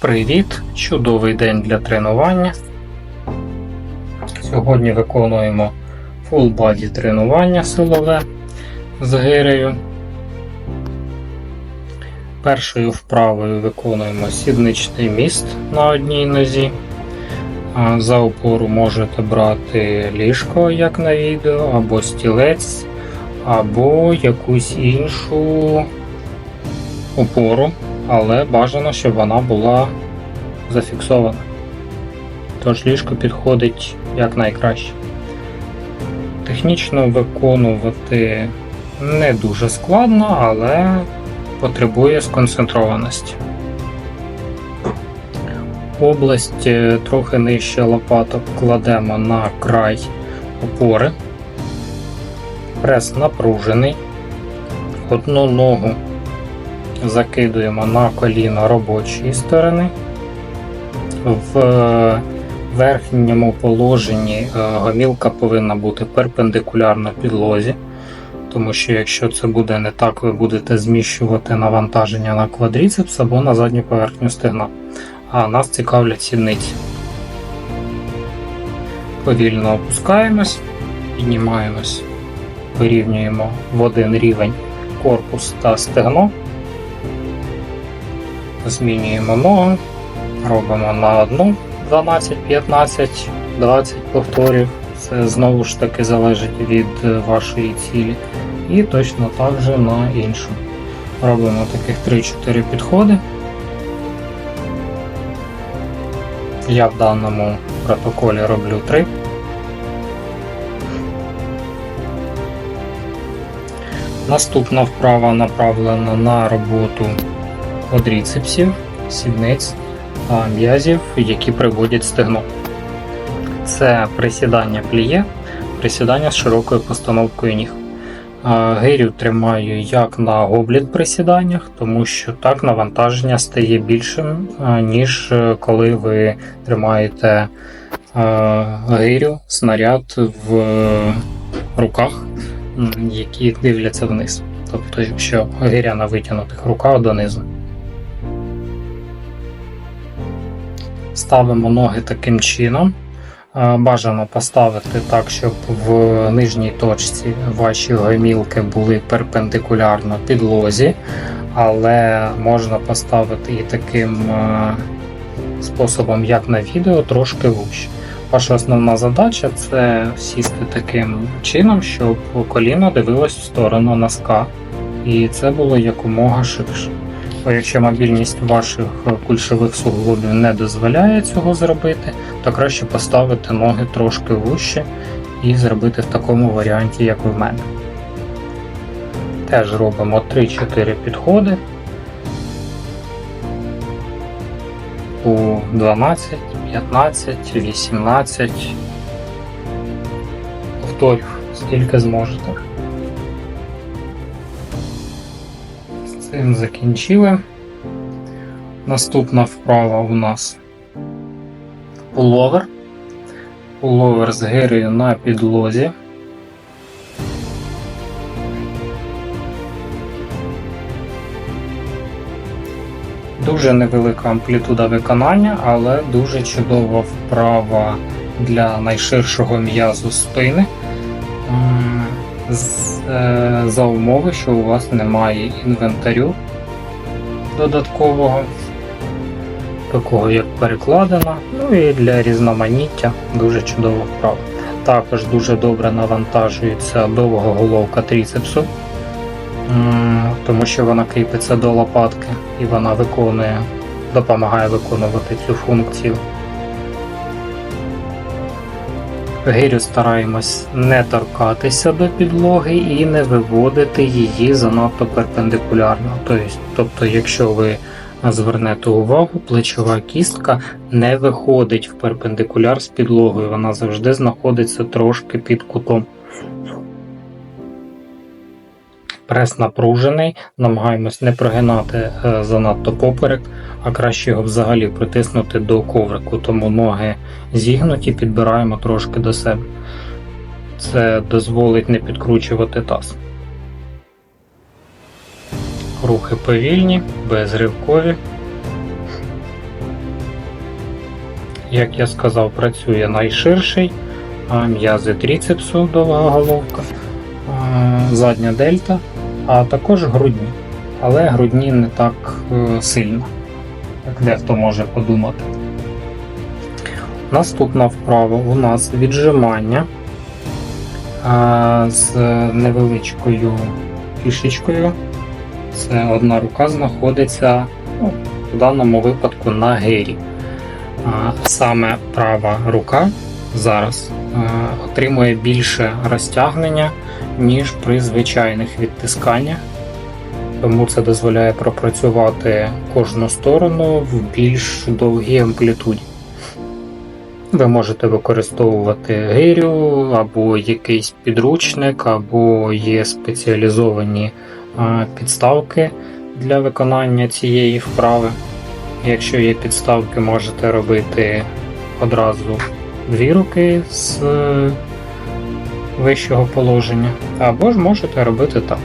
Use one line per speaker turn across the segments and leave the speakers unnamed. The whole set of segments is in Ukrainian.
Привіт! Чудовий день для тренування. Сьогодні виконуємо full body тренування силове з гирею. Першою вправою виконуємо сідничний міст на одній нозі. За опору можете брати ліжко, як на відео, або стілець, або якусь іншу опору, але бажано, щоб вона була зафіксована. Тож ліжко підходить як найкраще. Технічно виконувати не дуже складно, але потребує сконцентрованості. Область е, трохи нижче лопаток кладемо на край опори. Прес напружений. Одну ногу закидуємо на коліно робочої сторони. В е, верхньому положенні е, гомілка повинна бути перпендикулярна підлозі, тому що якщо це буде не так, ви будете зміщувати навантаження на квадріцепс або на задню поверхню стегна. А нас цікавлять сідниці. Повільно опускаємось, піднімаємось, вирівнюємо в один рівень корпус та стегно. Змінюємо ногу, робимо на одну 12, 15, 20 повторів. Це знову ж таки залежить від е, вашої цілі. І точно так же на іншу. Робимо таких 3-4 підходи. Я в даному протоколі роблю 3. Наступна вправа направлена на роботу квадріцепсів, сідниць м'язів, які приводять стегно. Це присідання пліє, присідання з широкою постановкою ніг. Гирю тримаю як на гобліт присіданнях, тому що так навантаження стає більшим, ніж е, коли ви тримаєте гирю, снаряд в е, руках, які дивляться вниз. Тобто, якщо гиря на витягнутих руках донизу. Ставимо ноги таким чином. Е, Бажано поставити так, щоб в нижній точці ваші гомілки були перпендикулярно підлозі, але можна поставити і таким е, способом, як на відео, трошки вище. Ваша основна задача це сісти таким чином, щоб коліно дивилось в сторону носка, і це було якомога ширше. Якщо мобільність ваших кульшових суглобів не дозволяє цього зробити, то краще поставити ноги трошки вище і зробити в такому варіанті, як в мене. Теж робимо 3-4 підходи по 12, 15, 18 повторів, скільки зможете. Цим закінчили. Наступна вправа у нас пуловер. Пуловер з гирею на підлозі. Дуже невелика амплітуда виконання, але дуже чудова вправа для найширшого м'язу спини. З- За умови, що у вас немає інвентарю додаткового, такого як перекладина, ну і для різноманіття дуже чудова вправа. Також дуже добре навантажується довга головка тріцепсу, тому що вона кріпиться до лопатки і вона виконує, допомагає виконувати цю функцію. Гирю стараємось не торкатися до підлоги і не виводити її занадто перпендикулярно. Тобто, тобто якщо ви звернете увагу, плечова кістка не виходить в перпендикуляр з підлогою, вона завжди знаходиться трошки під кутом. Прес напружений, намагаємось не прогинати е, занадто поперек, а краще його взагалі притиснути до коврику, тому ноги зігнуті, підбираємо трошки до себе. Це дозволить не підкручувати таз. Рухи повільні, безривкові. як я сказав, працює найширший, м'язи тріцепсу, довга головка, задня дельта, а також грудні. Але грудні не так е, сильно, як дехто може подумати. Наступна вправа у нас віджимання з невеличкою фішечкою. Це одна рука знаходиться ну, в даному випадку на гирі. Саме права рука зараз а, отримує більше розтягнення, ніж при звичайних відтисканнях. Тому це дозволяє пропрацювати кожну сторону в більш довгій амплітуді. Ви можете використовувати гирю, або якийсь підручник, або є спеціалізовані а, підставки для виконання цієї вправи. Якщо є підставки, можете робити одразу дві руки з е, вищого положення, або ж можете робити так.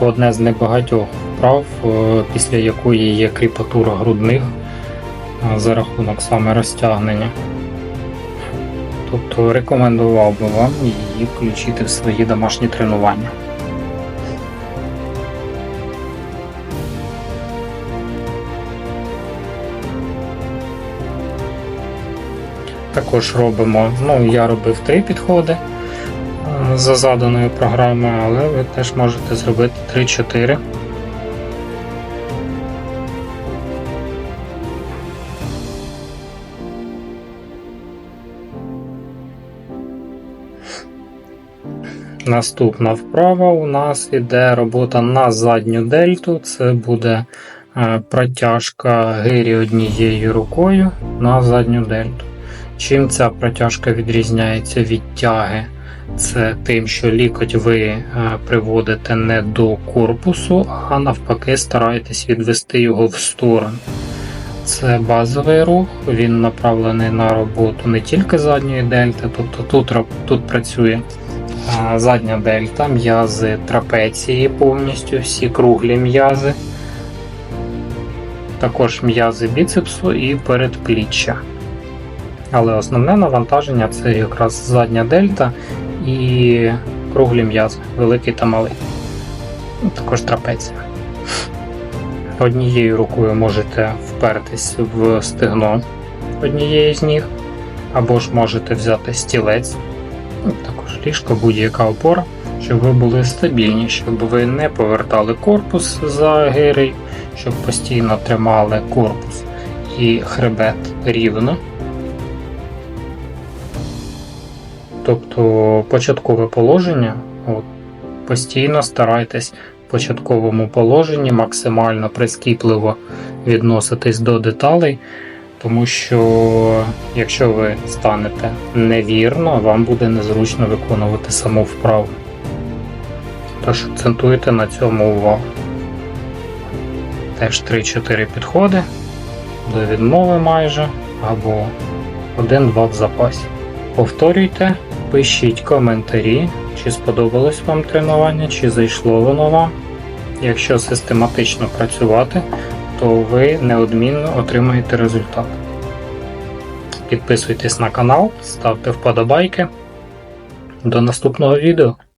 Одне з небагатьох вправ, е, після якої є кріпатура грудних е, за рахунок саме розтягнення. Тобто рекомендував би вам її включити в свої домашні тренування. Також робимо, ну я робив три підходи е, за заданою програмою, але ви теж можете зробити 3-4. Наступна вправа у нас іде робота на задню дельту. Це буде е, протяжка гирі однією рукою на задню дельту. Чим ця протяжка відрізняється від тяги? Це тим, що лікоть ви е, приводите не до корпусу, а навпаки стараєтесь відвести його в сторону. Це базовий рух, він направлений на роботу не тільки задньої дельти, тобто тут, тут працює задня дельта, м'язи трапеції повністю, всі круглі м'язи, також м'язи біцепсу і передпліччя. Але основне навантаження це якраз задня дельта і круглі м'язи, великий та малий. Також трапеція. Однією рукою можете впертись в стегно однієї з ніг, або ж можете взяти стілець, також ліжко, будь-яка опора, щоб ви були стабільні, щоб ви не повертали корпус за гирей, щоб постійно тримали корпус і хребет рівно. Тобто початкове положення, от, постійно старайтесь в початковому положенні максимально прискіпливо відноситись до деталей, тому що якщо ви станете невірно, вам буде незручно виконувати саму вправу. Тож акцентуйте на цьому увагу. Теж 3-4 підходи до відмови майже, або 1-2 в запасі. Повторюйте, пишіть коментарі, чи сподобалось вам тренування, чи зайшло воно вам. Якщо систематично працювати, то ви неодмінно отримаєте результат. Підписуйтесь на канал, ставте вподобайки. До наступного відео.